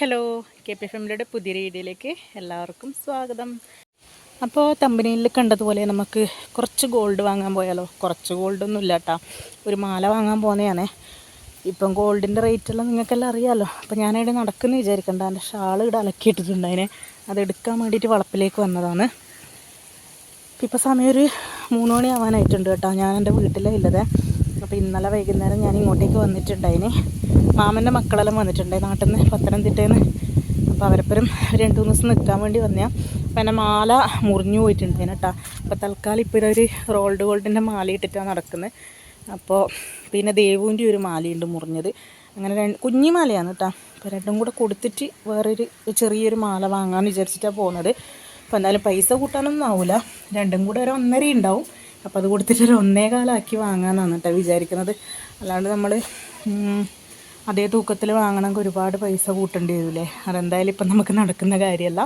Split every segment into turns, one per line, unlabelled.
Hello K P ഫാമിലിയുടെ പുതിയ വീഡിയോയിലേക്ക് എല്ലാവർക്കും സ്വാഗതം. അപ്പോൾ തമ്പനിയിൽ കണ്ടതുപോലെ നമുക്ക് കുറച്ച് ഗോൾഡ് വാങ്ങാൻ പോയാലോ? കുറച്ച് ഗോൾഡൊന്നും ഇല്ല കേട്ടോ ഒരു മാല വാങ്ങാൻ പോകുന്നതാണേ ഇപ്പം ഗോൾഡിന്റെ റേറ്റെല്ലാം നിങ്ങൾക്കെല്ലാം അറിയാമല്ലോ അപ്പോൾ ഞാനിവിടെ നടക്കുന്നു വിചാരിക്കണ്ട. എന്റെ ഷാൾ ഇവിടെ അലക്കിയിട്ടിട്ടുണ്ട് അതിനെ. അതെടുക്കാൻ വേണ്ടിയിട്ട് വളപ്പിലേക്ക് വന്നതാണ്. ഇപ്പോൾ സമയം ഒരു മൂന്ന് മണി ആവാനായിട്ടുണ്ട് കേട്ടോ ഞാൻ എന്റെ വീട്ടിലേ ഉള്ളത്. അപ്പോൾ ഇന്നലെ വൈകുന്നേരം ഞാൻ ഇങ്ങോട്ടേക്ക് വന്നിട്ടുണ്ടായിന്. മാമന്റെ മക്കളെല്ലാം വന്നിട്ടുണ്ടായി നാട്ടിൽ നിന്ന് പത്തനംതിട്ടയിൽ നിന്ന് അപ്പോൾ അവരപ്പുറം രണ്ട് മൂന്ന് ദിവസം നിൽക്കാൻ വേണ്ടി വന്നതാണ് അപ്പം എന്റെ മാല മുറിഞ്ഞു പോയിട്ടുണ്ടായിന് കേട്ടോ അപ്പോൾ തൽക്കാലം ഇപ്പോൾ ഒരു റോൾഡ് ഗോൾഡിന്റെ മാല ഇട്ടിട്ടാണ് നടക്കുന്നത് അപ്പോൾ പിന്നെ ദേവുവിന്റെ ഒരു മാലയുണ്ട് മുറിഞ്ഞത്. അങ്ങനെ രണ്ട് കുഞ്ഞു മാലയാണ് കേട്ടോ അപ്പോൾ രണ്ടും കൂടെ കൊടുത്തിട്ട് വേറൊരു ചെറിയൊരു മാല വാങ്ങാമെന്ന് വിചാരിച്ചിട്ടാണ് പോകുന്നത് അപ്പോൾ എന്തായാലും പൈസ കൂട്ടാനൊന്നും ആവില്ല രണ്ടും കൂടെ ഒരു ഒന്നര ഉണ്ടാവും അപ്പോൾ അത് കൊടുത്തിട്ട് ഒരു ഒന്നേ കാലാക്കി വാങ്ങാമെന്നാണ് കേട്ടോ വിചാരിക്കുന്നത്. അല്ലാണ്ട് നമ്മൾ അതേ തൂക്കത്തിൽ വാങ്ങണമെങ്കിൽ ഒരുപാട് പൈസ കൂട്ടേണ്ടി വരില്ലേ അതെന്തായാലും ഇപ്പം നമുക്ക് നടക്കുന്ന കാര്യമല്ല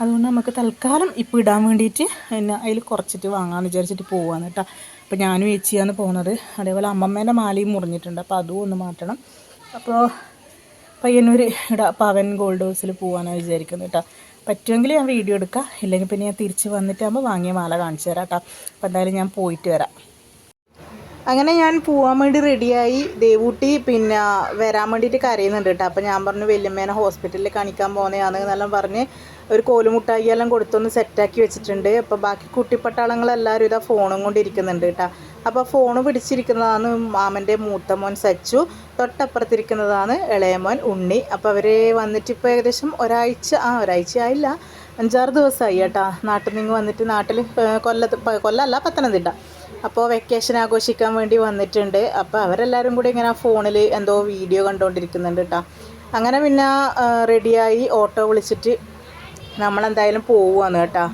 അതുകൊണ്ട് നമുക്ക് തൽക്കാലം ഇപ്പോൾ ഇടാൻ വേണ്ടിയിട്ട് എന്നെ അതിൽ കുറച്ചിട്ട് വാങ്ങാമെന്ന് വിചാരിച്ചിട്ട് പോവാന്ന് കേട്ടോ അപ്പോൾ ഞാനും ചേച്ചിയാണ് പോകുന്നത് അതേപോലെ അമ്മമ്മേന്റെ മാലയും മുറിഞ്ഞിട്ടുണ്ട്. അപ്പോൾ അതും ഒന്ന് മാറ്റണം. അപ്പോൾ പയ്യന്നൂർ ഇടാ പവൻ ഗോൾഡ് ഹൗസിൽ പോകാനാണ് വിചാരിക്കുന്നത് കേട്ടോ പറ്റുമെങ്കിൽ ഞാൻ വീഡിയോ എടുക്കാം. ഇല്ലെങ്കിൽ പിന്നെ ഞാൻ തിരിച്ച് വന്നിട്ടാകുമ്പോൾ വാങ്ങിയ മാല കാണിച്ചു തരാം കേട്ടോ അപ്പോൾ എന്തായാലും ഞാൻ പോയിട്ട് വരാം. അങ്ങനെ ഞാൻ പോവാൻ വേണ്ടി റെഡിയായി ദേവൂട്ടി പിന്നെ വരാൻ വേണ്ടിയിട്ട് കരയുന്നുണ്ട് കേട്ടോ അപ്പോൾ ഞാൻ പറഞ്ഞു വല്യമ്മേനെ ഹോസ്പിറ്റലിൽ കാണിക്കാൻ പോകുന്നതാണ് എന്നെല്ലാം പറഞ്ഞ് ഒരു കോലുമുട്ടായി എല്ലാം കൊടുത്തൊന്ന് സെറ്റാക്കി വെച്ചിട്ടുണ്ട്. അപ്പോൾ ബാക്കി കുട്ടിപ്പട്ടാളങ്ങളെല്ലാവരും ഇതാ ഫോണും കൊണ്ടിരിക്കുന്നുണ്ട് കേട്ടോ. അപ്പോൾ ഫോൺ പിടിച്ചിരിക്കുന്നതാണ് മാമന്റെ മൂത്ത മോൻ സച്ചു. തൊട്ടപ്പുറത്തിരിക്കുന്നതാണ് ഇളയമോൻ ഉണ്ണി. അപ്പോൾ അവർ വന്നിട്ട് ഇപ്പോൾ ഏകദേശം ഒരാഴ്ച ആ ഒരാഴ്ച ആയില്ല. അഞ്ചാറ് ദിവസമായി കേട്ടോ. നാട്ടിൽ നിന്ന് വന്നിട്ട് നാട്ടിൽ കൊല്ലത്ത് കൊല്ലമല്ല പത്തനംതിട്ട. അപ്പോൾ വെക്കേഷൻ ആഘോഷിക്കാൻ വേണ്ടി വന്നിട്ടുണ്ട്. അപ്പോൾ അവരെല്ലാവരും കൂടി ഇങ്ങനെ ഫോണിൽ എന്തോ വീഡിയോ കണ്ടുകൊണ്ടിരിക്കുന്നുണ്ട് കേട്ടോ. അങ്ങനെ പിന്നെ റെഡിയായി. ഓട്ടോ വിളിച്ചിട്ട് നമ്മളെന്തായാലും പോവുകയാണ് കേട്ടോ.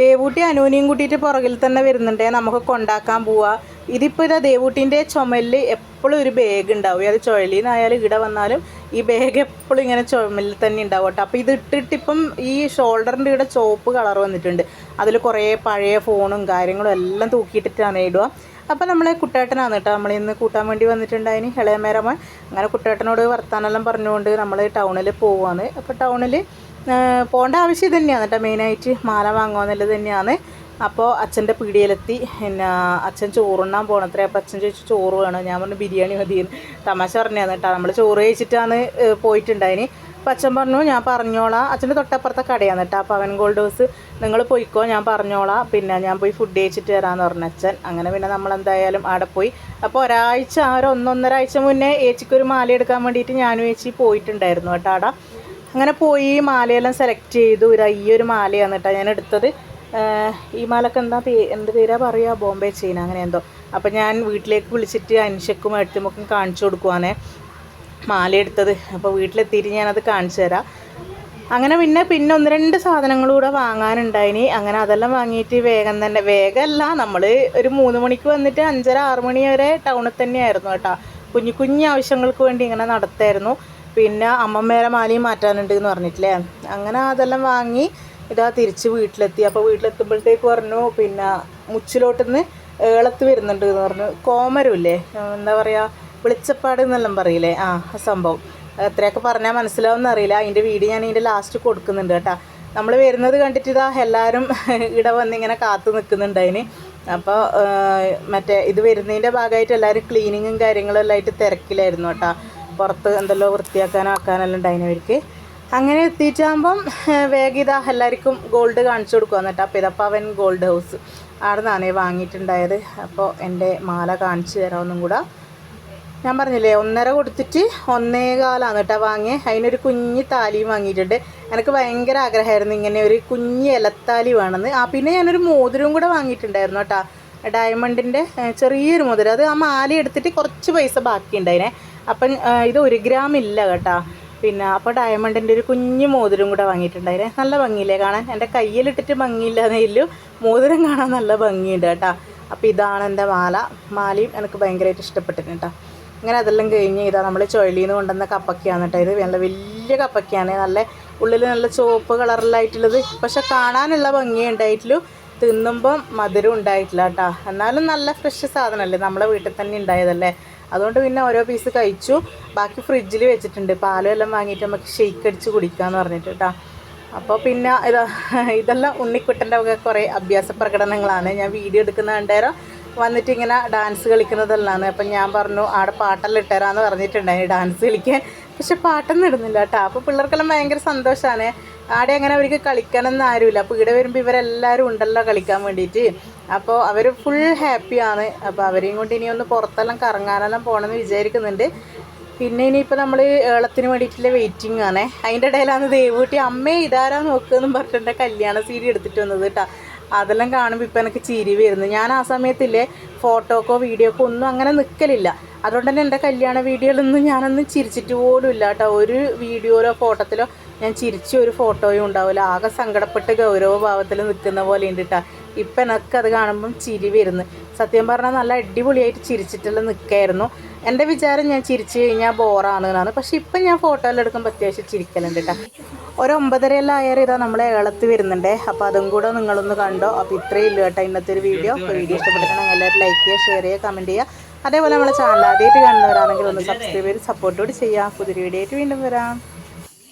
ദേവൂട്ടി അനൂനിയും കൂട്ടിയിട്ട് പുറകിൽ തന്നെ വരുന്നുണ്ടേ. നമുക്ക് കൊണ്ടാക്കാൻ പോവാ. ഇതിപ്പോൾ ഇതാ ദേവൂട്ടിന്റെ ചുമലിൽ എപ്പോഴും ഒരു ബാഗ് ഉണ്ടാവും. അത് ചുഴലിന്നായാലും ഇവിടെ വന്നാലും ഈ ബാഗ് എപ്പോഴും ഇങ്ങനെ ചുമലിൽ തന്നെ ഉണ്ടാവും കേട്ടോ. അപ്പോൾ ഇത് ഇട്ടിട്ട് ഇപ്പം ഈ ഷോൾഡറിന്റെ ഇവിടെ ചുവപ്പ് കളർ വന്നിട്ടുണ്ട്. അതിൽ കുറേ പഴയ ഫോണും കാര്യങ്ങളും എല്ലാം തൂക്കിയിട്ടിട്ടാണ് ഇടുക. അപ്പോൾ നമ്മളെ കുട്ടേട്ടനാണ് കേട്ടോ. നമ്മൾ ഇന്ന് കൂട്ടാൻ വേണ്ടി വന്നിട്ടുണ്ടായിന് ഇളയമേരമ്മ അങ്ങനെ കുട്ടേട്ടനോട് വർത്താനെല്ലാം പറഞ്ഞുകൊണ്ട് നമ്മൾ ടൗണിൽ പോവാണ്. അപ്പോൾ ടൗണിൽ പോകേണ്ട ആവശ്യം തന്നെയാണ് കേട്ടോ. മെയിനായിട്ട് മാല വാങ്ങുക എന്നുള്ളത് തന്നെയാണ്. അപ്പോൾ അച്ഛന്റെ പീടികയിലെത്തി. പിന്നെ അച്ഛൻ ചോറുണ്ണാൻ പോകണത്രേ അപ്പോൾ അച്ഛൻ ചോദിച്ചു ചോറ് വേണം? ഞാൻ പറഞ്ഞു ബിരിയാണി മതിയെന്ന് തമാശ പറഞ്ഞാന്ന് കേട്ടോ. നമ്മൾ ചോറ് കഴിച്ചിട്ടാണ് പോയിട്ടുണ്ടായിന്. അപ്പോൾ അച്ഛൻ പറഞ്ഞു ഞാൻ പറഞ്ഞോളാം. അച്ഛന്റെ തൊട്ടപ്പുറത്തെ കടയാണ് കേട്ടോ. അപ്പോൾ അവൻ ഗോൾഡ് ഹൗസ് നിങ്ങൾ പോയിക്കോ ഞാൻ പറഞ്ഞോളാം. പിന്നെ ഞാൻ പോയി ഫുഡ് കഴിച്ചിട്ട് വരാമെന്ന് പറഞ്ഞു അച്ഛൻ. അങ്ങനെ പിന്നെ നമ്മൾ എന്തായാലും അവിടെ പോയി. അപ്പോൾ ഒരാഴ്ച ആ ഒരു ഒന്നൊന്നര ആഴ്ച മുന്നേ ഏച്ചിക്കൊരു മാല എടുക്കാൻ വേണ്ടിയിട്ട് ഞാനും ഏച്ചി പോയിട്ടുണ്ടായിരുന്നു കേട്ടോ അവിടെ അങ്ങനെ പോയി മാലയെല്ലാം സെലക്ട് ചെയ്തു. ഒരു ഒരു മാലയാണ് കേട്ടോ ഞാൻ എടുത്തത്. ഈ മാലക്ക് എന്താ പേ എന്ത് പേരാ പറയുക ബോംബെ ചെയിൻ അങ്ങനെ എന്തോ. അപ്പം ഞാൻ വീട്ടിലേക്ക് വിളിച്ചിട്ട് അൻഷക്കും എഴുത്തുമൊക്കെ കാണിച്ചു കൊടുക്കുവാണേ. മാല എടുത്തത്. അപ്പോൾ വീട്ടിലെത്തിയിട്ട് ഞാനത് കാണിച്ചു തരാം. അങ്ങനെ പിന്നെ പിന്നെ ഒന്ന് രണ്ട് സാധനങ്ങൾ കൂടെ വാങ്ങാനുണ്ടായിനി. അങ്ങനെ അതെല്ലാം വാങ്ങിയിട്ട് വേഗം തന്നെ വേഗമല്ല നമ്മൾ ഒരു മൂന്ന് മണിക്ക് വന്നിട്ട് അഞ്ചര ആറ് മണി വരെ ടൗണിൽ തന്നെയായിരുന്നു കേട്ടോ. കുഞ്ഞു കുഞ്ഞു ആവശ്യങ്ങൾക്ക് വേണ്ടി ഇങ്ങനെ നടത്തായിരുന്നു. പിന്നെ അമ്മമ്മേരെ മാലയും മാറ്റാനുണ്ട് എന്ന് പറഞ്ഞിട്ടില്ലേ? അങ്ങനെ അതെല്ലാം വാങ്ങി ഇതാ തിരിച്ച് വീട്ടിലെത്തി. അപ്പോൾ വീട്ടിലെത്തുമ്പോഴത്തേക്ക് പറഞ്ഞു പിന്നെ മുച്ചിലോട്ടുനിന്ന് ഏളത്ത് വരുന്നുണ്ട് എന്ന് പറഞ്ഞു കോമരമില്ലേ എന്താ പറയുക വെളിച്ചപ്പാട് എന്നെല്ലാം പറയില്ലേ? ആ സംഭവം. എത്രയൊക്കെ പറഞ്ഞാൽ മനസ്സിലാവുമെന്ന് അറിയില്ല. അതിന്റെ വീഡിയോ ഞാൻ ഇതിന്റെ ലാസ്റ്റ് കൊടുക്കുന്നുണ്ട് കേട്ടോ. നമ്മൾ വരുന്നത് കണ്ടിട്ട് ഇതാ എല്ലാവരും ഇവിടെ വന്നിങ്ങനെ കാത്തു നിൽക്കുന്നുണ്ട് അതിന്. അപ്പോൾ മറ്റേ ഇത് വരുന്നതിന്റെ ഭാഗമായിട്ട് എല്ലാവരും ക്ലീനിങ്ങും കാര്യങ്ങളും എല്ലാം ആയിട്ട് തിരക്കിലായിരുന്നു കേട്ടോ. പുറത്ത് എന്തെല്ലോ വൃത്തിയാക്കാനോ ആക്കാനെല്ലാം ഉണ്ടായിനവർക്ക് അങ്ങനെ എത്തിയിട്ടാകുമ്പം വേഗിത എല്ലാവർക്കും ഗോൾഡ് കാണിച്ചു കൊടുക്കുക എന്നിട്ട് അപ്പോൾ ഇതപ്പവൻ ഗോൾഡ് ഹൗസ് അവിടെ നിന്നാണ് വാങ്ങിയിട്ടുണ്ടായത്. അപ്പോൾ എന്റെ മാല കാണിച്ചു തരാമെന്നും കൂടെ ഞാൻ പറഞ്ഞില്ലേ ഒന്നര കൊടുത്തിട്ട് ഒന്നേ കാലാണ് കേട്ടോ വാങ്ങിയത് അതിനൊരു കുഞ്ഞ് താലിയും വാങ്ങിയിട്ടുണ്ട്. എനിക്ക് ഭയങ്കര ആഗ്രഹമായിരുന്നു ഇങ്ങനെ ഒരു കുഞ്ഞ് ഇലത്താലി വേണമെന്ന്. ആ പിന്നെ ഞാനൊരു മോതിരവും കൂടെ വാങ്ങിയിട്ടുണ്ടായിരുന്നു കേട്ടോ. ഡയമണ്ടിന്റെ ചെറിയൊരു മോതിരം. അത് ആ മാല എടുത്തിട്ട് കുറച്ച് പൈസ ബാക്കിയുണ്ടായിനെ. അപ്പം ഇത് ഒരു ഗ്രാം ഇല്ല കേട്ടോ. പിന്നെ അപ്പോൾ ഡയമണ്ടിന്റെ ഒരു കുഞ്ഞു മോതിരം കൂടെ വാങ്ങിയിട്ടുണ്ടായിരുന്നു നല്ല ഭംഗിയില്ലേ കാണാൻ? എന്റെ കയ്യിലിട്ടിട്ട് ഭംഗിയില്ലാന്നേ ഇല്ലു. മോതിരം കാണാൻ നല്ല ഭംഗിയുണ്ട് കേട്ടോ. അപ്പോൾ ഇതാണ് എന്റെ മാല. മാലയും എനിക്ക് ഭയങ്കരമായിട്ട് ഇഷ്ടപ്പെട്ടിട്ടുണ്ട് കേട്ടോ. ഇങ്ങനെ അതെല്ലാം കഴിഞ്ഞ് ഇതാ നമ്മൾ ചുഴലിയിൽ നിന്ന് കൊണ്ടുവന്ന കപ്പക്കയാണ് കേട്ടോ ഇത്. നല്ല വലിയ കപ്പക്കയാണ്. നല്ല ഉള്ളിൽ നല്ല ചുവപ്പ് കളറിലായിട്ടുള്ളത്. പക്ഷെ കാണാനുള്ള ഭംഗി ഉണ്ടായിട്ടുള്ളൂ തിന്നുമ്പം മധുരം ഉണ്ടായിട്ടില്ല കേട്ടോ എന്നാലും നല്ല ഫ്രഷ് സാധനമല്ലേ നമ്മളെ വീട്ടിൽ തന്നെ ഉണ്ടായതല്ലേ? അതുകൊണ്ട് പിന്നെ ഓരോ പീസ് കഴിച്ചു. ബാക്കി ഫ്രിഡ്ജിൽ വെച്ചിട്ടുണ്ട്. പാലും എല്ലാം വാങ്ങിയിട്ട് നമുക്ക് ഷെയ്ക്ക് അടിച്ച് കുടിക്കാമെന്ന് പറഞ്ഞിട്ട് കേട്ടോ അപ്പോൾ പിന്നെ ഇതാ ഇതെല്ലാം ഉണ്ണിക്കുട്ടന്റെ ഒക്കെ കുറേ അഭ്യാസ പ്രകടനങ്ങളാണ്. ഞാൻ വീഡിയോ എടുക്കുന്ന കണ്ടേരം വന്നിട്ട് ഇങ്ങനെ ഡാൻസ് കളിക്കുന്നതെല്ലാം അപ്പം ഞാൻ പറഞ്ഞു ആടെ പാട്ടെല്ലാം ഇട്ടേരാന്ന് പറഞ്ഞിട്ടുണ്ടായി ഡാൻസ് കളിക്കാൻ. പക്ഷെ പാട്ടൊന്നും ഇടുന്നില്ല കേട്ടോ അപ്പോൾ പിള്ളേർക്കെല്ലാം ഭയങ്കര സന്തോഷമാണ് ആടെ അങ്ങനെ അവർക്ക് കളിക്കാനൊന്നും ആരുമില്ല. അപ്പോൾ ഇവിടെ വരുമ്പോൾ ഇവരെല്ലാവരും ഉണ്ടല്ലോ കളിക്കാൻ വേണ്ടിയിട്ട്. അപ്പോൾ അവർ ഫുൾ ഹാപ്പിയാണ് അപ്പോൾ അവരെയും കൊണ്ട് ഇനി ഒന്ന് പുറത്തെല്ലാം കറങ്ങാനെല്ലാം പോകണമെന്ന് വിചാരിക്കുന്നുണ്ട്. പിന്നെ ഇനിയിപ്പോൾ നമ്മൾ ഏളത്തിന് വേണ്ടിയിട്ടുള്ള വെയിറ്റിംഗ് ആണ്. അതിന്റെ ഇടയിലാണ് ദേവൂട്ടി അമ്മേ ഇതാരാ നോക്കുകയെന്നും പറഞ്ഞിട്ട് കല്യാണ സീരി എടുത്തിട്ട് വന്നത് കേട്ടോ അതെല്ലാം കാണുമ്പോൾ ഇപ്പം എനിക്ക് ചിരി വരുന്നു. ഞാൻ ആ സമയത്തില്ലേ ഫോട്ടോക്കോ വീഡിയോക്കോ ഒന്നും അങ്ങനെ നിൽക്കലില്ല അതുകൊണ്ട് തന്നെ എന്റെ കല്യാണ വീഡിയോയിലൊന്നും ഞാനൊന്നും ചിരിച്ചിട്ട് പോലും ഇല്ല കേട്ടോ ഒരു വീഡിയോയിലോ ഫോട്ടോത്തിലോ ഞാൻ ചിരിച്ച ഒരു ഫോട്ടോയും ഉണ്ടാവില്ല. ആകെ സങ്കടപ്പെട്ട് ഗൗരവഭാവത്തിൽ നിൽക്കുന്ന പോലെ ഉണ്ട് കേട്ടോ ഇപ്പം അത് കാണുമ്പം ചിരി വരുന്നു. സത്യം പറഞ്ഞാൽ നല്ല അടിപൊളിയായിട്ട് ചിരിച്ചിട്ടുള്ള നിൽക്കായിരുന്നു. എന്റെ വിചാരം ഞാൻ ചിരിച്ചു കഴിഞ്ഞാൽ ബോറാണ് എന്നാണ് പക്ഷെ ഇപ്പം ഞാൻ ഫോട്ടോയിൽ എടുക്കുമ്പോൾ അത്യാവശ്യം ചിരിക്കലുണ്ട് കേട്ടോ ഒരു ഒമ്പതരയെല്ലാം ആയാലും ഇതാ നമ്മളെ ഏളത്ത് വരുന്നുണ്ട്. അപ്പോൾ അതും കൂടെ നിങ്ങളൊന്ന് കണ്ടോ? അപ്പോൾ ഇത്രയും ഇല്ല കേട്ടോ ഇന്നത്തെ ഒരു വീഡിയോ. വീഡിയോ ഇഷ്ടപ്പെട്ടിട്ടുണ്ടെങ്കിൽ എല്ലാവരും ലൈക്ക് ചെയ്യുക ഷെയർ ചെയ്യുക കമന്റ് ചെയ്യുക. അതേപോലെ നമ്മളെ ചാനൽ ആദ്യമായിട്ട് കാണുന്നവരാണെങ്കിൽ ഒന്ന് സബ്സ്ക്രൈബ് ചെയ്ത് സപ്പോർട്ട് കൂടി ചെയ്യാം പുതിയൊരു വീഡിയോ ആയിട്ട് വീണ്ടും വരാം.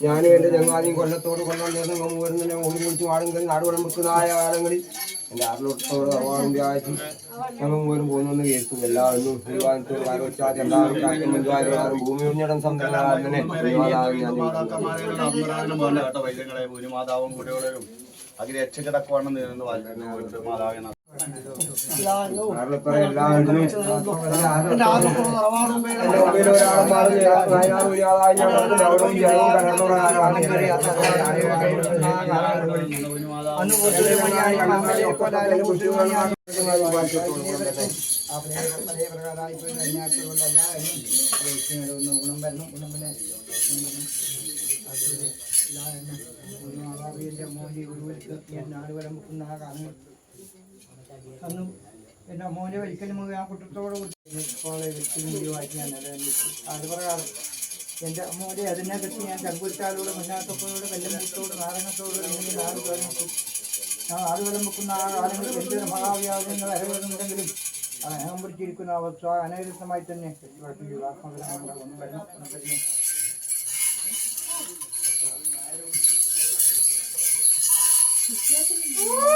ഞാനും എന്റെ ചങ്ങാതിയും കൊല്ലത്തോട് കൊല്ലം പോരുന്ന ഓടി കുളിച്ച് വാടുങ്കൽ നാടുകുടമ്പുക്കുന്നതായ കാലങ്ങളിൽ എന്റെ ആറിലോട്ടോട് അവാറിന്റെ ആയിട്ട് ഞങ്ങൾ പോലും പോകുന്നെന്ന് കേൾക്കും എല്ലാവരും കാരോച്ചാതി എല്ലാവരും കാര്യം ബന്ധുവാരും ഭൂമി തന്നെ ശ്രീവാദാവും ഞാൻ
അതിൽ എച്ചക്കിടക്കുവാണ് നിന്ന് വായിക്കുന്നത് മാതാവിനെ
ഗുണം വരണം ഗുണം മുമ്പിൽ ഒരാൾ മോനെ ഞങ്ങൾക്ക് അവിടെ ജയവും കടന്നോടെ
അന്നും എന്റെ മോനെ ഒരിക്കലും ആ കുട്ടത്തോട് അത് പ്രകാരം എന്റെ മോനെ അതിനകത്ത് ഞാൻ ചങ്കുരിച്ചാലോട് മുന്നാത്തപ്പോഴോട് കല്ലുമുട്ടോട് നാരങ്ങത്തോട് ഇങ്ങനെ നാല് പേർക്കും ആ ആറ് വെള്ളം വെക്കുന്ന ആ കാലങ്ങളിൽ എന്തൊരു മഹാവ്യാജങ്ങൾ അരവരുന്നുണ്ടെങ്കിലും അനകം പിടിച്ചിരിക്കുന്ന അവസ്ഥ അനേകമായി തന്നെ ഒന്നും വരണം ഒന്നും വരുന്നു
Woo!